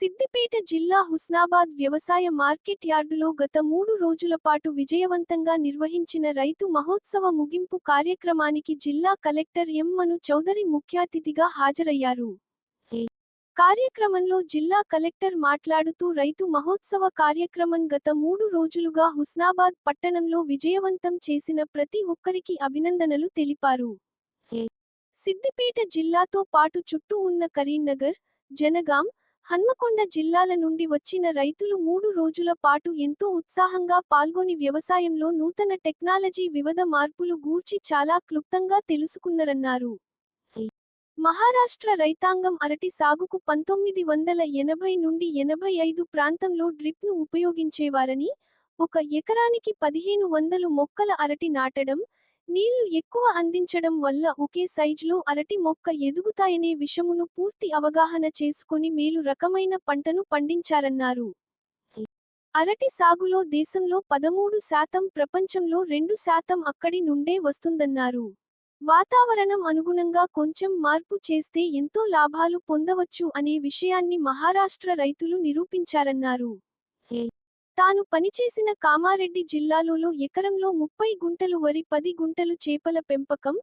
సిద్దిపేట జిల్లా హుస్నాబాద్ వ్యవసాయ మార్కెట్ యార్డులో గత మూడు రోజుల పాటు విజయవంతంగా నిర్వహించిన రైతు మహోత్సవ ముగింపు కార్యక్రమానికి జిల్లా కలెక్టర్ ఎం. మను చౌదరి ముఖ్యాతిథిగా హాజరయ్యారు. కార్యక్రమంలో జిల్లా కలెక్టర్ మాట్లాడుతూ రైతు మహోత్సవ కార్యక్రమం గత మూడు రోజులుగా హుస్నాబాద్ పట్టణంలో విజయవంతం చేసిన ప్రతి ఒక్కరికి అభినందనలు తెలిపారు. సిద్దిపేట జిల్లాతో పాటు చుట్టూ ఉన్న కరీంనగర్ జనగాం హన్మకొండ జిల్లాల నుండి వచ్చిన రైతులు మూడు రోజుల పాటు ఎంతో ఉత్సాహంగా పాల్గొని వ్యవసాయంలో నూతన టెక్నాలజీ వివిధ మార్పులు గూర్చి చాలా క్లుప్తంగా తెలుసుకున్నారన్నారు. మహారాష్ట్ర రైతాంగం అరటి సాగుకు పంతొమ్మిది వందల ఎనభై నుండి ఎనభై ఐదు ప్రాంతంలో డ్రిప్ను ఉపయోగించేవారని ఒక ఎకరానికి పదిహేను వందలు మొక్కల అరటి నాటడం నీళ్ళు ఎక్కువ అందించడం వల్ల ఒకే సైజులో అరటి మొక్క ఎదుగుతాయనే విషమును పూర్తి అవగాహన చేసుకొని మేలు రకమైన పంటను పండించారన్నారు. అరటి సాగులో దేశంలో పదమూడు శాతం ప్రపంచంలో రెండు శాతం అక్కడి నుండే వస్తుందన్నారు. వాతావరణం అనుగుణంగా కొంచెం మార్పు చేస్తే ఎంతో లాభాలు పొందవచ్చు అనే విషయాన్ని మహారాష్ట్ర రైతులు నిరూపించారన్నారు. తాను పనిచేసిన కామారెడ్డి జిల్లాలో ఎకరంలో ముప్పై గుంటలు వరి పది గుంటలు చేపల పెంపకం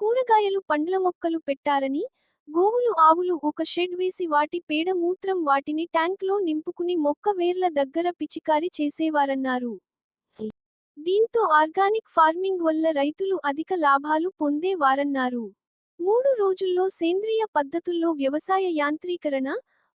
కూరగాయలు పండ్ల మొక్కలు పెట్టారని గోవులు ఆవులు ఒక షెడ్ వేసి వాటి పేడ మూత్రం వాటిని ట్యాంక్లో నింపుకుని మొక్క వేర్ల దగ్గర పిచికారి చేసేవారన్నారు. దీంతో ఆర్గానిక్ ఫార్మింగ్ వల్ల రైతులు అధిక లాభాలు పొందేవారన్నారు. మూడు రోజుల్లో సేంద్రియ పద్ధతుల్లో వ్యవసాయ యాంత్రీకరణ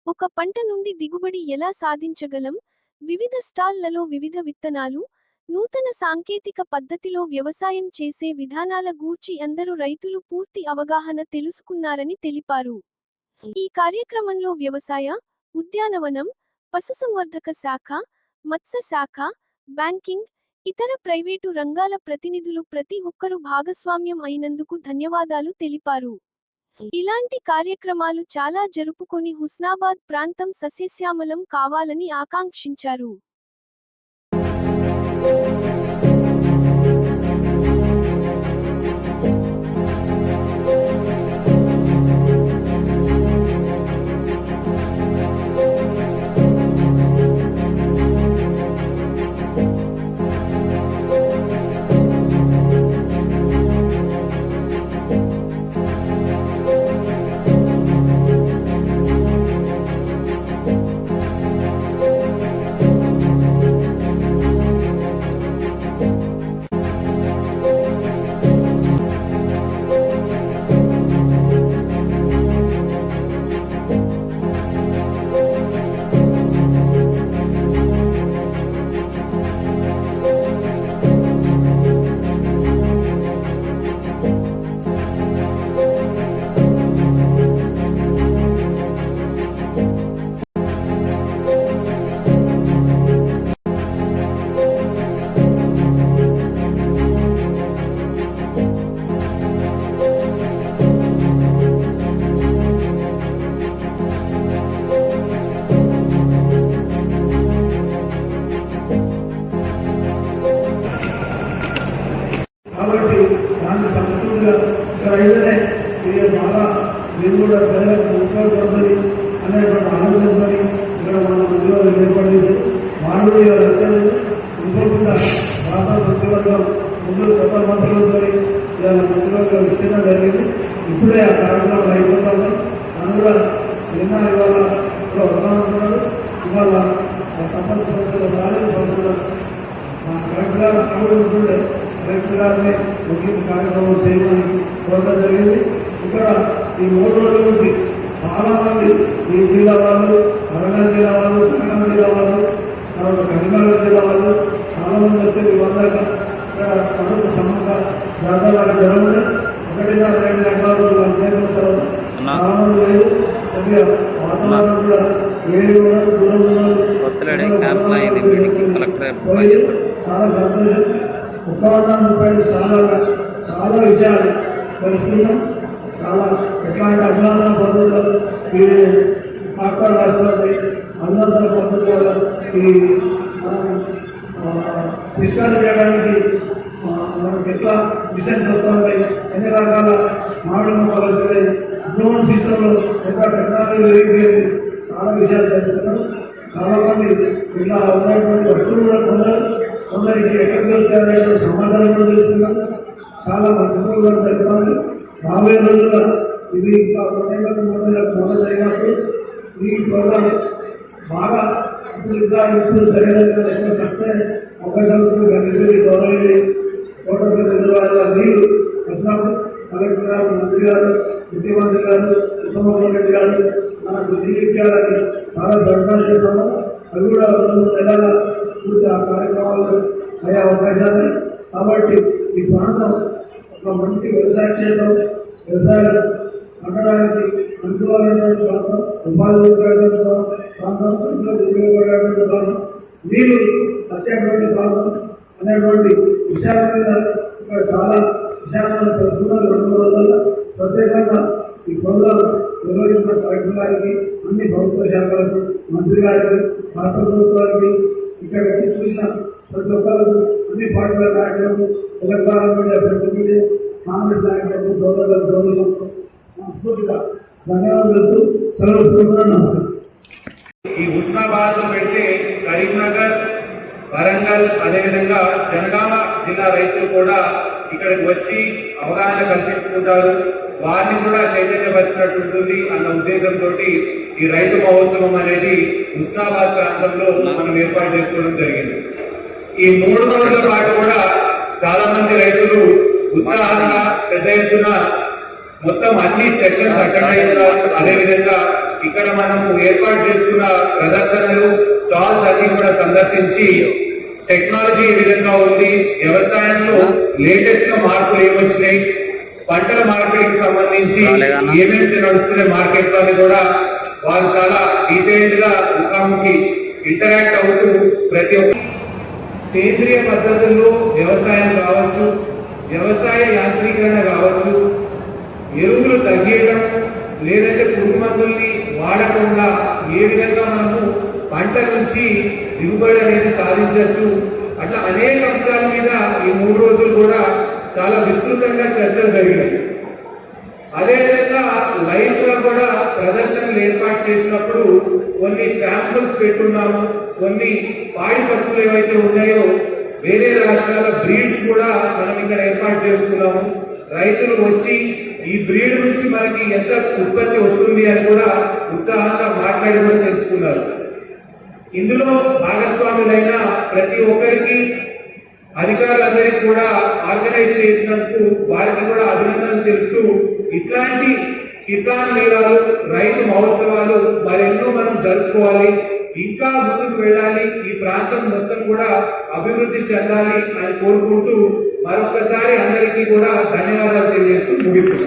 ఒక పంట నుండి దిగుబడి ఎలా సాధించగలం వివిధ స్టాళ్ళలో వివిధ విత్తనాలు నూతన సాంకేతిక పద్ధతిలో వ్యవసాయం చేసే విధానాల గూర్చి అందరూ రైతులు పూర్తి అవగాహన తెలుసుకున్నారని తెలిపారు. ఈ కార్యక్రమంలో వ్యవసాయ ఉద్యానవనం పశుసంవర్ధక శాఖ మత్స్య శాఖ బ్యాంకింగ్ ఇతర ప్రైవేటు రంగాల ప్రతినిధులు ప్రతి ఒక్కరూ భాగస్వామ్యం అయినందుకు ధన్యవాదాలు తెలిపారు. ఇలాంటి కార్యక్రమాలు చాలా జరుపుకొని హుస్నాబాద్ ప్రాంతం సస్యశ్యామలం కావాలని ఆకాంక్షించారు. కాబట్టి దాన్ని సంస్కృతిగా ఇక్కడ అయితేనే ఇది బాగా మీరు కూడా ప్రజలకు ఉపయోగపడుతుంది అనేటువంటి ఆలోచనతో ఇక్కడ మన ఉద్యోగాలు ఏర్పాటు చేసి మానవీయ రచనలు ఇంకోకుండా భారత మంత్రివర్గం ముందు కొత్త మంత్రులతో ఇలా మంత్రివర్గం విస్తీర్ణం జరిగింది. ఇప్పుడే ఆ కార్యక్రమం అయిపోతా ఉన్నాయి మనం కూడా నిన్న ఇవాళ కూడా వస్తామంటున్నారు ఇవాళ తప్పని పరిస్థితులు రాలేదు పరిస్థితులు మా కలెక్టర్ గారు అక్కడ ఉంటుండే కలెక్టర్ గారిని ముగింపు కార్యక్రమం చేయమని కోరడం జరిగింది. ఇక్కడ ఈ మూడు రోజుల నుంచి చాలా మంది ఈ జిల్లా వాళ్ళు వరంగల్ జిల్లా వాళ్ళు తెలంగాణ జిల్లా వాళ్ళు తర్వాత కరీంనగర్ జిల్లా వాళ్ళు చాలా మంది వచ్చి ఇవ్వదాక ఇక్కడ ప్రభుత్వ సమ్మక జాతర జరుగుతుంది. ఒకటిన్నర రెండు గంటల అంతేసిన తర్వాత చాలా మంది లేదు కొద్దిగా వాతావరణం కూడా వేడి కూడా దూరం ఉన్నారు కలెక్టర్ చాలా సంతోషం. ఒక వంద ముప్పై ఐదు సార్లుగా చాలా విషయాలు తెలుసుకున్నాం చాలా ఎట్లాంటి అభినందన పద్ధతులు ఈ డాక్టర్ రాష్ట్రపతి అందరితో పద్ధతి ఈ మనం డిస్కస్ చేయడానికి మనకి ఎట్లా డిసైన్స్ చాలా మంత్రులు కూడా రాబోయే రోజుల్లో ఇది ఇంకా మొదలు జరిగినప్పుడు ఈ ప్రోగ్రామ్ బాగా ఇప్పుడు ఇంకా ఇప్పుడు జరిగిన సక్సెస్ అవకాశాలు గంటలు కోటపల్లి రిజర్వాయర్ నీళ్ళు వచ్చినప్పుడు కలెక్టర్ గారు మంత్రి గారు ముఖ్యమంత్రి గారు ఉత్తమోహన్ రెడ్డి గారు మనకు నియమించాలని చాలా ప్రయత్నాలు చేస్తాము అవి కూడా రెండు నెలల పూర్తి ఆ కార్యక్రమాలు అయ్యే అవకాశాలు కాబట్టి ఈ ప్రాంతం ఒక మంచి వ్యవసాయ క్షేత్రం వ్యవసాయ పండడానికి అనుకూలమైనటువంటి ప్రాంతం ఉపాధి దొరికేటువంటి ప్రాంతం ప్రజలకు ఉపయోగపడేటువంటి ప్రాంతం నీరు వచ్చేటువంటి ప్రాంతం అనేటువంటి విషయాల మీద ఇక్కడ చాలా విషయాలను ప్రస్తుతాలు రెండు వల్ల ప్రత్యేకంగా ఈ ప్రోగ్రాం నిర్వహించిన కలెక్టర్ గారికి అన్ని ప్రభుత్వ శాఖలకు మంత్రి గారికి రాష్ట్ర ప్రభుత్వానికి ఇక్కడ వచ్చి చూసిన ప్రతి ఒక్కరు అన్ని పార్టీల నాయకులకు తెలంగాణ మీడియా కాంగ్రెస్ నాయకులకు సోదరుల సోదరులు. మనస్ఫూర్తిగా ధన్యవాదాలు సెలవు నమస్కారం ఈ హుస్నాబాద్లో పెడితే కరీంనగర్ వరంగల్ అదేవిధంగా జనగామ జిల్లా రైతులు కూడా ఇక్కడికి వచ్చి అవగాహన కల్పించుకుంటారు. వారిని కూడా చైతన్యపరిచినట్టు ఉంటుంది అన్న ఉద్దేశంతో ఈ రైతు మహోత్సవం అనేది హుస్నాబాద్ ప్రాంతంలో మనం ఏర్పాటు చేసుకోవడం జరిగింది. ఈ మూడు రోజుల పాటు కూడా చాలా మంది రైతులు ఉత్సాహంగా పెద్ద ఎత్తున మొత్తం అన్ని సెషన్స్ అటెండ్ అయి ఉన్నారు అదేవిధంగా ఇక్కడ మనము ఏర్పాటు చేసుకున్న ప్రదర్శనలు స్టాల్స్ అన్ని కూడా సందర్శించి టెక్నాలజీ ఏ విధంగా ఉంది వ్యవసాయంలో లేటెస్ట్గా మార్పులు ఏమొచ్చినాయి పంటల మార్కెట్ సంబంధించి? ఏమేమి నడుస్తున్నాయి మార్కెట్లో కూడా వారు చాలా డీటెయిల్డ్గా ముఖాముఖి ఇంటరాక్ట్ అవుతూ ప్రతి ఒక్క సేంద్రియ పద్ధతుల్లో వ్యవసాయం కావచ్చు వ్యవసాయ యాంత్రీకరణ కావచ్చు ఎరువులు తగ్గియడం లేదంటే పురుగు మందుల్ని వాడకుండా ఏ విధంగా మనము పంట నుంచి దిగుబడి అనేది సాధించవచ్చు. అట్లా అనేక అంశాల మీద ఈ మూడు రోజులు కూడా చాలా విస్తృతంగా చర్చలు జరిగినాయి అదేవిధంగా లైవ్గా కూడా ప్రదర్శనలు ఏర్పాటు చేసినప్పుడు కొన్ని శాంపుల్స్ పెట్టున్నాము. కొన్ని పాడి పశువులు ఏవైతే ఉన్నాయో వేరే రాష్ట్రాల బ్రీడ్స్ కూడా మనం ఇక్కడ ఏర్పాటు చేసుకున్నాము. రైతులు వచ్చి ఈ బ్రీడ్ నుంచి మనకి ఎంత ఉత్పత్తి వస్తుంది అని కూడా ఉత్సాహంగా మాట్లాడి కూడా తెలుసుకున్నారు. ఇందులో భాగస్వాములైన ప్రతి ఒక్కరికి అధికారులందరికీ కూడా ఆర్గనైజ్ చేసినందుకు వారికి కూడా అభినందనలు తెలుపుతూ ఇట్లాంటి కిసాన్ మేళాలు రైతు మహోత్సవాలు మరెన్నో మనం జరుపుకోవాలి. ఇంకా ముందుకు వెళ్ళాలి. ఈ ప్రాంతం మొత్తం కూడా అభివృద్ధి చెందాలి అని కోరుకుంటూ మరొకసారి అందరికీ కూడా ధన్యవాదాలు తెలియజేస్తూ ముగిస్తున్నాను.